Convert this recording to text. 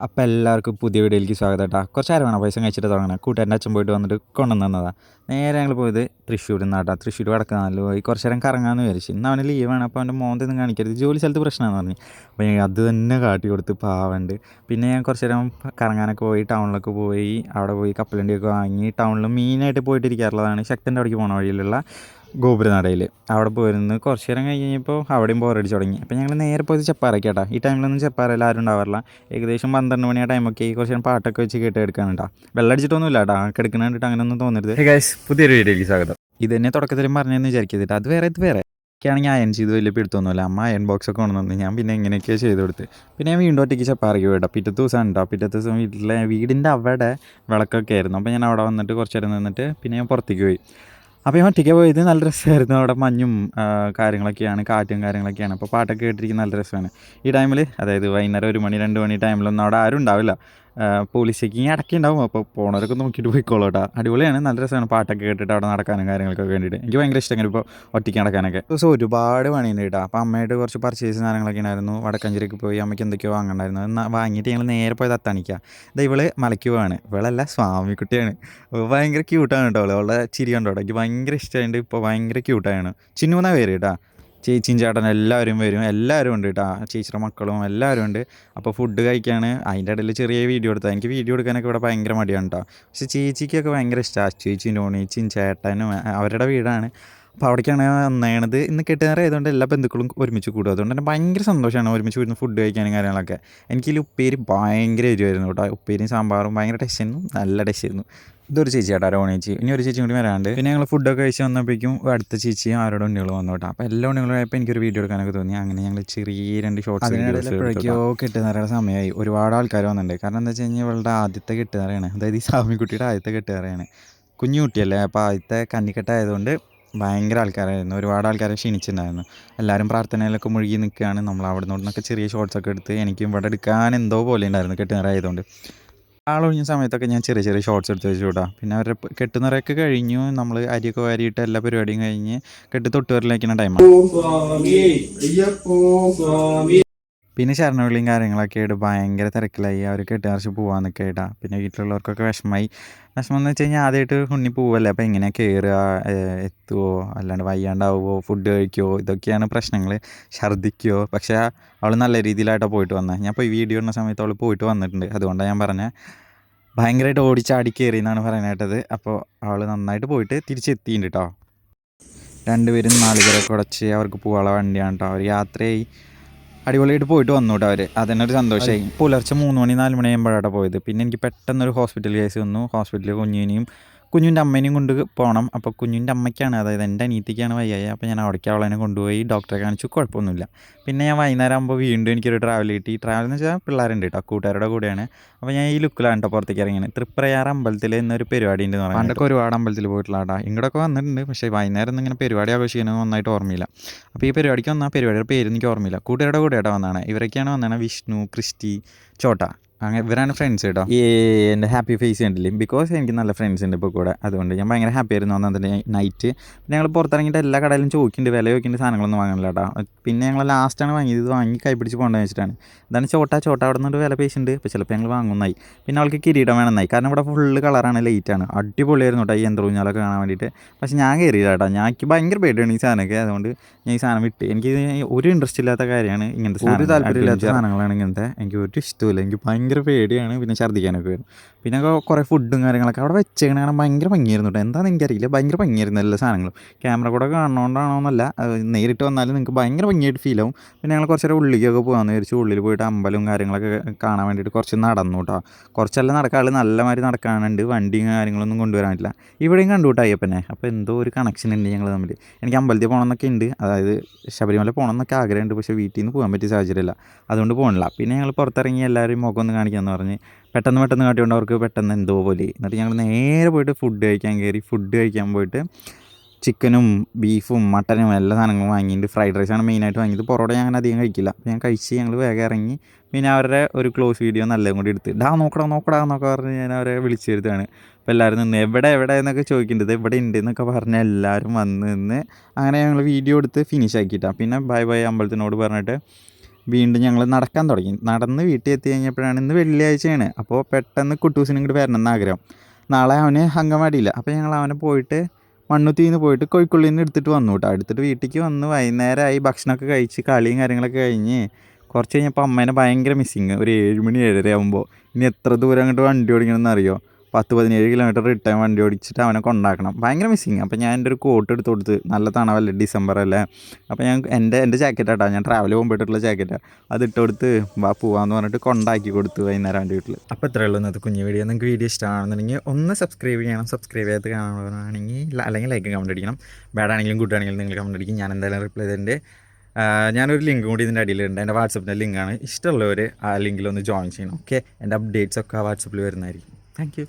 അപ്പം എല്ലാവർക്കും പുതിയ വീഡിയോയിലേക്ക് സ്വാഗതം കേട്ടോ കുറച്ച് അരവണ പൈസ കഴിച്ചിട്ട് തുടങ്ങണം കൂട്ടുകാരന്റെ അച്ഛൻ പോയിട്ട് വന്നിട്ട് കൊണ്ടുവന്നതാണ് നേരെ ഞങ്ങൾ പോയത് തൃശ്ശൂർ നിന്നാട്ടാ തൃശ്ശൂർ വടക്കുന്നാൽ പോയി കുറച്ച് നേരം കറങ്ങാമെന്ന് വിചാരിച്ചു. ഇന്ന് അവന് ലീവാണ് അപ്പോൾ അവന്റെ മോന്തൊന്നും കാണിക്കരുത്. ജോലി സ്ഥലത്ത് പ്രശ്നമാണെന്ന് പറഞ്ഞു. അപ്പോൾ ഞാൻ അത് തന്നെ കാട്ടി കൊടുത്ത് പാവണ്ട്. പിന്നെ ഞാൻ കുറച്ച് നേരം കറങ്ങാനൊക്കെ പോയി ടൗണിലൊക്കെ പോയി. അവിടെ പോയി കപ്പലണ്ടിയൊക്കെ വാങ്ങി ടൗണിൽ മെയിനായിട്ട് പോയിട്ടിരിക്കാറുള്ളതാണ് ശക്തന്റെ അവിടേക്ക് പോണ വഴിയിലുള്ള ഗോപുരനടയിൽ. അവിടെ പോയിരുന്നു കുറച്ച് നേരം കഴിഞ്ഞ് കഴിഞ്ഞപ്പോൾ അവിടെയും ബോറടിച്ച് തുടങ്ങി. അപ്പോൾ ഞങ്ങൾ നേരെ പോയത് ചെപ്പാറയ്ക്ക് കേട്ടോ. ഈ ടൈമിലൊന്നും ചെപ്പാറയിൽ ആരും ഉണ്ടാവാറില്ല. ഏകദേശം പന്ത്രണ്ട് മണി ആ ടൈമൊക്കെ കുറച്ച് നേരം പാട്ടൊക്കെ വെച്ച് കേട്ട് എടുക്കാനുണ്ടാ വെള്ളം അടിച്ചിട്ടൊന്നുമില്ല കേട്ടോ. കിടക്കണ കണ്ടിട്ട് അങ്ങനെയൊന്നും തോന്നരുത്. പുതിയൊരു വീഡിയോയിലേക്ക് സ്വാഗതം. ഇത് തന്നെ തുടക്കത്തിലും പറഞ്ഞതെന്ന് വിചാരിക്കരുത് അത് വേറെ ഇത് വേറെ. ഒക്കെയാണെങ്കിൽ അയൺ ചെയ്ത് വലിയ പിടുത്തൊന്നുമില്ല അമ്മ അയൺ ബോക്സ് ഒക്കെ കൊണ്ടുവന്നു ഞാൻ പിന്നെ എങ്ങനെയൊക്കെയോ ചെയ്ത് കൊടുത്ത് പിന്നെ ഞാൻ വീണ്ടും ഒറ്റയ്ക്ക് ചപ്പാറയ്ക്ക് പോയിട്ടാ പിറ്റത്തെ ദിവസം ഉണ്ടോ പിറ്റത്തെ ദിവസം വീട്ടിലെ വീടിന്റെ അവിടെ വിളക്കൊക്കെ ആയിരുന്നു. അപ്പോൾ ഞാൻ അവിടെ വന്നിട്ട് കുറച്ച് നേരം നിന്നിട്ട് പിന്നെ ഞാൻ പുറത്തേക്ക് പോയി. അപ്പോൾ ഞാൻ ഒറ്റയ്ക്ക് പോയത് നല്ല രസമായിരുന്നു. അവിടെ മഞ്ഞും കാര്യങ്ങളൊക്കെയാണ് കാറ്റും കാര്യങ്ങളൊക്കെയാണ്. അപ്പോൾ പാട്ടൊക്കെ കേട്ടിരിക്കുന്ന നല്ല രസമാണ്. ഈ ടൈമിൽ അതായത് വൈകുന്നേരം ഒരു മണി രണ്ട് മണി ടൈമിലൊന്നും അവിടെ ആരും ഉണ്ടാവില്ല. പോലീസ് ചെക്കിങ് ഇടയ്ക്ക് ഉണ്ടാവും. അപ്പോൾ പോണവരൊക്കെ നോക്കിയിട്ട് പോയിക്കോളൂ കേട്ടോ അടിപൊളിയാണ്. നല്ല രസമാണ്. പാട്ടൊക്കെ കേട്ടിട്ട് അവിടെ നടക്കാനും കാര്യങ്ങളൊക്കെ വേണ്ടിയിട്ട്. എനിക്ക് ഭയങ്കര ഇഷ്ടം ഇപ്പോൾ ഒറ്റയ്ക്ക് നടക്കാനൊക്കെ. ദിവസം ഒരുപാട് പണിയുണ്ട് കേട്ടോ അപ്പോൾ അമ്മയായിട്ട് കുറച്ച് പർച്ചേസ് സാധനങ്ങളൊക്കെ ഉണ്ടായിരുന്നു. വടക്കഞ്ചേരിക്ക് പോയി അമ്മയ്ക്ക് എന്തൊക്കെയോ വാങ്ങണ്ടായിരുന്നു. എന്നാൽ വാങ്ങിയിട്ട് ഞങ്ങൾ നേരെ പോയത് അത്താണിക്കുക ഇത് ഇവൾ മലയ്ക്കുവാണ് ഇവളല്ല സ്വാമിക്കുട്ടിയാണ് ഭയങ്കര ക്യൂട്ടാണ് കേട്ടോ. അവളെ അവളുടെ ചിരി കണ്ടോ? എനിക്ക് ഭയങ്കര ഇഷ്ടമായിട്ട് ഇപ്പോൾ ഭയങ്കര ക്യൂട്ടാണ് ചിന്നുന്ന പേര് കേട്ടോ? ചേച്ചിയും ചേട്ടൻ എല്ലാവരും വരും. എല്ലാവരും ഉണ്ട് കേട്ടോ ചേച്ചിയുടെ മക്കളും എല്ലാവരും ഉണ്ട്. അപ്പോൾ ഫുഡ് കഴിക്കാണ്. അതിന്റെ ഇടയിൽ ചെറിയ വീഡിയോ എടുത്താൽ എനിക്ക് വീഡിയോ എടുക്കാനൊക്കെ ഇവിടെ ഭയങ്കര മടിയാണ് കേട്ടോ പക്ഷേ ചേച്ചിക്കൊക്കെ ഭയങ്കര ഇഷ്ടമാണ് ചേച്ചിയും നോണേച്ചിയും ചേട്ടനും അവരുടെ വീടാണ്. അപ്പോൾ അവിടേക്കാണ് വന്നേണത്. ഇന്ന് കെട്ടുകാരെ ആയതുകൊണ്ട് എല്ലാ ബന്ധുക്കളും ഒരുമിച്ച് കൂടും. അതുകൊണ്ട് തന്നെ ഭയങ്കര സന്തോഷമാണ് ഒരുമിച്ച് വരുന്ന ഫുഡ് കഴിക്കാനും കാര്യങ്ങളൊക്കെ. എനിക്ക് ഈ ഉപ്പേരി ഭയങ്കര എരിവായിരുന്നു കേട്ടോ. ഉപ്പേരിയും സാമ്പാറും ഭയങ്കര ടേസ്റ്റ് ആയിരുന്നു. നല്ല ടേസ്റ്റ് ആയിരുന്നു. ഇതൊരു ചേച്ചി കേട്ടോ രോണേച്ചി ഇനി ഒരു ചേച്ചി കൂടി വരാണ്ട് പിന്നെ ഞങ്ങൾ ഫുഡൊക്കെ കഴിച്ച് വന്നപ്പോഴേക്കും അടുത്ത ചേച്ചിയും ആരോടെ ഉണ്ണികൾ വന്നു കേട്ടോ. അപ്പോൾ എല്ലാ ഉണ്ണികളും ആയപ്പോൾ എനിക്കൊരു വീഡിയോ എടുക്കാനൊക്കെ തോന്നി. അങ്ങനെ ഞങ്ങൾ ചെറിയ രണ്ട് ഷോർട്സ് എപ്പോഴേക്കോ കെട്ടുന്നറയുടെ സമയമായി. ഒരുപാട് ആൾക്കാർ വന്നിട്ടുണ്ട്. കാരണം എന്താ വെച്ച് കഴിഞ്ഞാൽ ഇവളുടെ ആദ്യത്തെ കെട്ടുന്നറയാണ് അതായത് ഈ സ്വാമിക്കുട്ടിയുടെ ആദ്യത്തെ കെട്ടുന്നറയാണ് കുഞ്ഞു കുട്ടിയല്ലേ അപ്പോൾ ആദ്യത്തെ കന്നിക്കെട്ടായതുകൊണ്ട് ഭയങ്കര ആൾക്കാരായിരുന്നു. ഒരുപാട് ആൾക്കാരെ ക്ഷണിച്ചിട്ടുണ്ടായിരുന്നു. എല്ലാവരും പ്രാർത്ഥനയിലൊക്കെ മുഴുകി നിൽക്കുകയാണ്. നമ്മൾ അവിടെ നിന്നൊക്കെ ചെറിയ ഷോർട്ട്സ് ഒക്കെ എടുത്ത് എനിക്കും ഇവിടെ എടുക്കാൻ എന്തോ പോലെ ഉണ്ടായിരുന്നു കെട്ടുന്നറായതുകൊണ്ട് ആളൊഴിഞ്ഞ സമയത്തൊക്കെ ഞാൻ ചെറിയ ചെറിയ ഷോർട്സ് എടുത്ത് വെച്ചു വിടാം പിന്നെ അവരുടെ കെട്ടുനിറയൊക്കെ കഴിഞ്ഞു. നമ്മൾ അരിയൊക്കെ വാരിയിട്ട് എല്ലാ പരിപാടിയും കഴിഞ്ഞ് കെട്ട് തൊട്ടുവരലേക്കുന്ന ടൈമാണ് പിന്നെ ശരണവിളിയും കാര്യങ്ങളൊക്കെ ആയിട്ട് ഭയങ്കര തിരക്കിലായി. അവർ കെട്ടുകാർച്ച് പോകാമെന്നൊക്കെ ആയിട്ടാ. പിന്നെ വീട്ടിലുള്ളവർക്കൊക്കെ വിഷമമായി വിഷമം എന്ന് വെച്ച് കഴിഞ്ഞാൽ ആദ്യമായിട്ട് ഉണ്ണി പോവല്ലേ? അപ്പോൾ എങ്ങനെ കയറുക എത്തുമോ അല്ലാണ്ട് വയ്യാണ്ടാവുമോ ഫുഡ് കഴിക്കുമോ ഇതൊക്കെയാണ് പ്രശ്നങ്ങൾ ഛർദ്ദിക്കുമോ പക്ഷേ അവൾ നല്ല രീതിയിലായിട്ടാണ് പോയിട്ട് വന്നത് ഞാൻ ഇപ്പോൾ ഈ വീഡിയോ ഇടുന്ന സമയത്ത് അവൾ പോയിട്ട് വന്നിട്ടുണ്ട്. അതുകൊണ്ടാണ് ഞാൻ പറഞ്ഞത് ഭയങ്കരമായിട്ട് ഓടിച്ചാടി കയറി എന്നാണ് പറയാനായിട്ടത് അപ്പോൾ അവൾ നന്നായിട്ട് പോയിട്ട് തിരിച്ചെത്തിയിട്ടുണ്ട് കേട്ടോ രണ്ടുപേരും നാലുപേരൊക്കെ ഉടച്ച് അവർക്ക് പോകാനുള്ള വണ്ടിയാണ് കേട്ടോ അവർ യാത്രയായി. അടിപൊളിയായിട്ട് പോയിട്ട് വന്നു കേട്ടോ അവർ അതിനൊരു സന്തോഷമായി പുലർച്ചെ മൂന്ന് മണി നാല് മണി ആകുമ്പോഴാണ് പോയത്. പിന്നെ എനിക്ക് പെട്ടെന്ന് ഒരു ഹോസ്പിറ്റൽ കേസ് വന്നു ഹോസ്പിറ്റലിൽ കുഞ്ഞിനെയും കുഞ്ഞിന്റെ അമ്മേനെയും കൊണ്ട് പോകണം അപ്പോൾ കുഞ്ഞിന്റെ അമ്മയ്ക്കാണ് അതായത് എന്റെ അനിയത്തിക്കാണ് വയ്യായി അപ്പോൾ ഞാൻ അവിടേക്ക് അവളെന്നെ കൊണ്ടുപോയി ഡോക്ടറെ കാണിച്ചു. കുഴപ്പമൊന്നുമില്ല. പിന്നെ ഞാൻ വൈകുന്നേരം ആകുമ്പോൾ വീണ്ടും എനിക്കൊരു ട്രാവൽ കിട്ടി. ട്രാവൽ എന്ന് വെച്ചാൽ പിള്ളേരുണ്ട് കേട്ടോ കൂട്ടുകാരുടെ കൂടെയാണ്. അപ്പോൾ ഞാൻ ഈ ലുക്കിലാണ് കേട്ടോ പുറത്തേക്ക് ഇറങ്ങിയത് തൃപ്രയാർ അമ്പലത്തിൽ എന്നൊരു പരിപാടി ഉണ്ട് പണ്ടൊക്കെ ഒരുപാട് അമ്പലത്തിൽ പോയിട്ടുള്ള ആടാ ഇങ്ങോട്ടൊക്കെ വന്നിട്ടുണ്ട്. പക്ഷേ വൈകുന്നേരം ഒന്നും ഇങ്ങനെ പരിപാടി ആഘോഷിക്കുന്നത് നന്നായിട്ട് ഓർമ്മയില്ല. അപ്പോൾ ഈ പരിപാടിക്ക് വന്നാൽ പരിപാടിയുടെ പേര് എനിക്ക് ഓർമ്മയില്ല. കൂട്ടുകാരുടെ കൂടെ കേട്ടോ വന്നതാണ്. ഇവരൊക്കെയാണ് വന്നതാണ് വിഷ്ണു ക്രിസ്റ്റി ചോട്ട. അങ്ങനെ ഇവരാണ് ഫ്രണ്ട്സ് കേട്ടോ. ഈ എന്റെ ഹാപ്പി ഫേസ് കണ്ടില്ലേ? ബിക്കോസ് എനിക്ക് നല്ല ഫ്രണ്ട്സ് ഉണ്ട് ഇപ്പോൾ കൂടെ. അതുകൊണ്ട് ഞാൻ ഭയങ്കര ഹാപ്പി ആയിരുന്നു അന്നത്തെ നൈറ്റ് പിന്നെ ഞങ്ങൾ പുറത്തിറങ്ങിയിട്ട് എല്ലാ കടയിലും ചോദിക്കുന്നുണ്ട് വില ചോദിക്കുന്നുണ്ട് സാധനങ്ങളൊന്നും വാങ്ങണില്ല കേട്ടോ. പിന്നെ ഞങ്ങൾ ലാസ്റ്റാണ് വാങ്ങിയത്. ഇത് വാങ്ങി കൈപ്പിടിച്ച് പോകേണ്ട പോകേണ്ടത് വെച്ചിട്ടാണ്. ഇതാണ് ചോട്ട. ചോട്ട അവിടെ നിന്നൊരു വില പേശുണ്ട്. അപ്പോൾ ചിലപ്പോൾ ഞങ്ങൾ വാങ്ങുന്നതായി പിന്നെ അവൾക്ക് കിരീടം വേണമെന്നായി. കാരണം ഇവിടെ ഫുള്ള് കളറാണ് ലൈറ്റാണ് അടിപൊളിയായിരുന്നു കേട്ടോ ഈ യന്ത്രൂഞ്ഞാലൊക്കെ കാണാൻ വേണ്ടിയിട്ട്. പക്ഷേ ഞാൻ കയറിയില്ല കേട്ടോ. ഞാൻ എനിക്ക് ഭയങ്കര പേടിയാണ് ഈ സാധനമൊക്കെ. അതുകൊണ്ട് ഞാൻ ഈ സാധനം വിട്ട്. എനിക്ക് ഒരു ഇൻട്രസ്റ്റ് ഇല്ലാത്ത കാര്യമാണ് ഇങ്ങനത്തെ ഒരു താല്പര്യമില്ലാത്ത സാധനങ്ങളാണ് ഇങ്ങനത്തെ. എനിക്ക് ഒരു ഇഷ്ടമില്ല എനിക്ക് ഭയങ്കര പേടിയാണ്. പിന്നെ ഛർദ്ദിക്കാനൊക്കെ വരും. പിന്നെ കുറേ ഫുഡും കാര്യങ്ങളൊക്കെ അവിടെ വെച്ചേക്കണ കാരണം ഭയങ്കര ഭംഗിയായിരുന്നു കേട്ടോ എന്താണെന്ന് എനിക്കറിയില്ല. ഭയങ്കര ഭംഗിയായിരുന്നു എല്ലാ സാധനങ്ങളും. ക്യാമറ കൂടെ കാണുന്നതുകൊണ്ടാണോ എന്നല്ല അത് നേരിട്ട് വന്നാലും നിങ്ങൾക്ക് ഭയങ്കര ഭംഗിയായിട്ട് ഫീൽ ആവും. പിന്നെ ഞങ്ങൾ കുറച്ച് നേരം ഉള്ളിലേക്കൊക്കെ പോകാമെന്ന് വിചാരിച്ചു ഉള്ളിൽ പോയിട്ട് അമ്പലവും കാര്യങ്ങളൊക്കെ കാണാൻ വേണ്ടിയിട്ട് കുറച്ച് നടന്നു കേട്ടോ കുറച്ചെല്ലാം നടക്കാൾ നല്ലമാതിരി നടക്കാനുണ്ട്. വണ്ടിയും കാര്യങ്ങളൊന്നും കൊണ്ടുവരാൻ പറ്റില്ല ഇവിടെയും കണ്ടു കേട്ടോ അയ്യപ്പനെ. അപ്പോൾ എന്തോ ഒരു കണക്ഷൻ ഉണ്ട് ഞങ്ങൾ തമ്മിൽ എനിക്ക് അമ്പലത്തിൽ പോകണം എന്നൊക്കെ ഉണ്ട്. അതായത് ശബരിമല പോകണം എന്നൊക്കെ ആഗ്രഹമുണ്ട്. പക്ഷേ വീട്ടിൽ നിന്ന് പോകാൻ പറ്റിയ സാഹചര്യമില്ല അതുകൊണ്ട് പോകണില്ല പിന്നെ ഞങ്ങൾ പുറത്തിറങ്ങി എല്ലാവരും മുഖം കാണിക്കാമെന്ന് പറഞ്ഞ് പെട്ടെന്ന് പെട്ടെന്ന് കാട്ടിക്കൊണ്ട് അവർക്ക് പെട്ടെന്ന് എന്തോ പോലെ. എന്നിട്ട് ഞങ്ങൾ നേരെ പോയിട്ട് ഫുഡ് കഴിക്കാൻ കയറി ഫുഡ് കഴിക്കാൻ പോയിട്ട് ചിക്കനും ബീഫും മട്ടനും എല്ലാ സാധനങ്ങളും വാങ്ങിയിട്ട് ഫ്രൈഡ് റൈസാണ് മെയിനായിട്ട് വാങ്ങിയത്. പൊറോട്ട ഞാൻ അധികം കഴിക്കില്ല. ഞാൻ കഴിച്ച് ഞങ്ങൾ വേഗം ഇറങ്ങി. പിന്നെ അവരുടെ ഒരു ക്ലോസ് വീഡിയോ നല്ലതും കൂടി എടുത്ത്. ഡാ നോക്കടാ നോക്കടാ എന്നൊക്കെ പറഞ്ഞ് ഞാൻ അവരെ വിളിച്ചു വരുത്താണ് അപ്പോൾ എല്ലാവരും നിന്ന് എവിടെ എവിടെ എന്നൊക്കെ ചോദിക്കേണ്ടത് എവിടെ ഉണ്ട് എന്നൊക്കെ പറഞ്ഞ് എല്ലാവരും വന്ന് നിന്ന് അങ്ങനെ ഞങ്ങൾ വീഡിയോ എടുത്ത് ഫിനിഷ് ആക്കിയിട്ടാണ് പിന്നെ ബൈ ബൈ അമ്പലത്തിനോട് പറഞ്ഞിട്ട് വീണ്ടും ഞങ്ങൾ നടക്കാൻ തുടങ്ങി. നടന്ന് വീട്ടിൽ എത്തി കഴിഞ്ഞപ്പോഴാണ് ഇന്ന് വെള്ളിയാഴ്ചയാണ്. അപ്പോൾ പെട്ടെന്ന് കുട്ടൂസിനും ഇങ്ങോട്ട് വരണം എന്ന് ആഗ്രഹം. നാളെ അവന് അംഗൻവാടിയില്ല. അപ്പോൾ ഞങ്ങൾ അവനെ പോയിട്ട് മണ്ണുത്തിയിൽ നിന്ന് പോയിട്ട് കോഴിക്കുള്ളിൽ നിന്ന് എടുത്തിട്ട് വന്നു കേട്ടോ. എടുത്തിട്ട് വീട്ടിലേക്ക് വന്ന് വൈകുന്നേരമായി ഭക്ഷണമൊക്കെ കഴിച്ച് കളിയും കാര്യങ്ങളൊക്കെ കഴിഞ്ഞ് കുറച്ച് കഴിഞ്ഞപ്പോൾ അമ്മേനെ ഭയങ്കര മിസ്സിങ് ഒരു ഏഴ് മണി ഏഴര ആകുമ്പോൾ ഇനി എത്ര ദൂരം അങ്ങോട്ട് വണ്ടി ഓടിക്കണമെന്ന് അറിയോ? പത്ത് പതിനേഴ് കിലോമീറ്റർ റിട്ടേൺ വണ്ടി ഓടിച്ചിട്ട് അവനെ കൊണ്ടാക്കണം. ഭയങ്കര മിസ്സിങ് അപ്പോൾ ഞാൻ എന്റെ ഒരു കോട്ട് എടുത്ത് കൊടുത്ത് നല്ല തണവല്ലേ ഡിസംബർ അല്ലേ? അപ്പോൾ ഞാൻ എന്റെ എന്റെ ജാക്കറ്റ് ആട്ടോ. ഞാൻ ട്രാവൽ പോകുമ്പോയിട്ടുള്ള ജാക്കറ്റാണ് അത് ഇട്ട് കൊടുത്ത് വാ പോവാന്ന് പറഞ്ഞിട്ട് കൊണ്ടാക്കി കൊടുത്തു വൈകുന്നേരം എന്റെ വീട്ടിൽ അപ്പോൾ ഇത്രയേ ഉള്ളൂ ഇന്നത്തെ കുഞ്ഞു വീഡിയോ നിങ്ങൾക്ക് വീഡിയോ ഇഷ്ടമാണെന്നുണ്ടെങ്കിൽ ഒന്ന് സബ്സ്ക്രൈബ് ചെയ്യണം. സബ്സ്ക്രൈബ് ചെയ്ത് കാണണമെന്നാണെങ്കിൽ അല്ലെങ്കിൽ ലൈക്ക് കമന്റ് അടിക്കണം. ബാഡാണെങ്കിലും ഗുഡ് ആണെങ്കിലും നിങ്ങൾ കമന്റ് അടിക്കും. ഞാൻ എന്തായാലും റിപ്ലൈ ചെയ്തതിന്റെ ഞാനൊരു ലിങ്ക് കൂടി ഇതിന്റെ അടിയിലുണ്ട്. എന്റെ വാട്സപ്പിന്റെ ലിങ്കാണ് ഇഷ്ടമുള്ളവർ ആ ലിങ്കിൽ ഒന്ന് ജോയിൻ ചെയ്യണം. ഓക്കെ എന്റെ അപ്ഡേറ്റ്സ് ഒക്കെ ആ വാട്സപ്പിൽ വരുന്നതായിരിക്കും. താങ്ക്